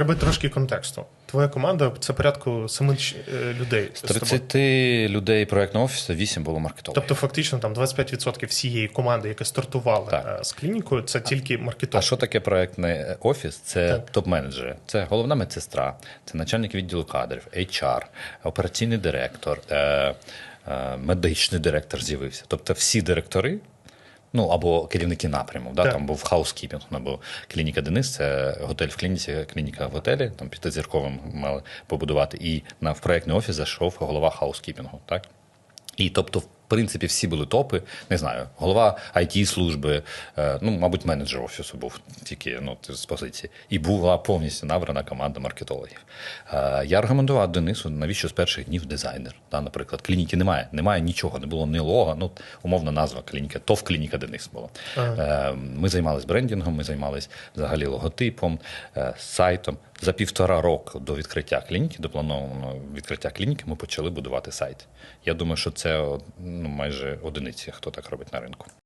Треба трошки контексту. Твоя команда це порядку семи е, людей. З з тобою. 30 людей проєктного офісу 8 було маркетологів. Тобто, фактично, там 25% всієї команди, яка стартувала Так. е, з клінікою, це тільки А що таке проектний офіс? Це топ-менеджери, це головна медсестра, це начальник відділу кадрів, HR, операційний директор, е, е, медичний директор з'явився. Тобто всі директори. Ну або керівники напряму. Да? Так. Там був хаускіпінг, або клініка Денис, це готель в клініці, клініка в готелі, там п'ятизірковим мали побудувати. І на в проєктний офіс зайшов голова хаускіпінгу. Так? І тобто, в принципі, всі були топи. Не знаю, голова it служби, е, ну, мабуть, менеджер офісу був тільки ну, з позиції. І була повністю набрана команда маркетологів. Е, Я аргументував Денису, навіщо з перших днів дизайнер. Да, наприклад, клініки немає, немає нічого, не було ні лога, ну, умовна назва клініки, ТОВ клініка Денис була. Е, Ми займалися брендінгом, ми займалися взагалі логотипом, сайтом. За півтора року до відкриття клініки, до планованого відкриття клініки, ми почали будувати сайт. Я думаю, що це ну, майже одиниці, хто так робить на ринку.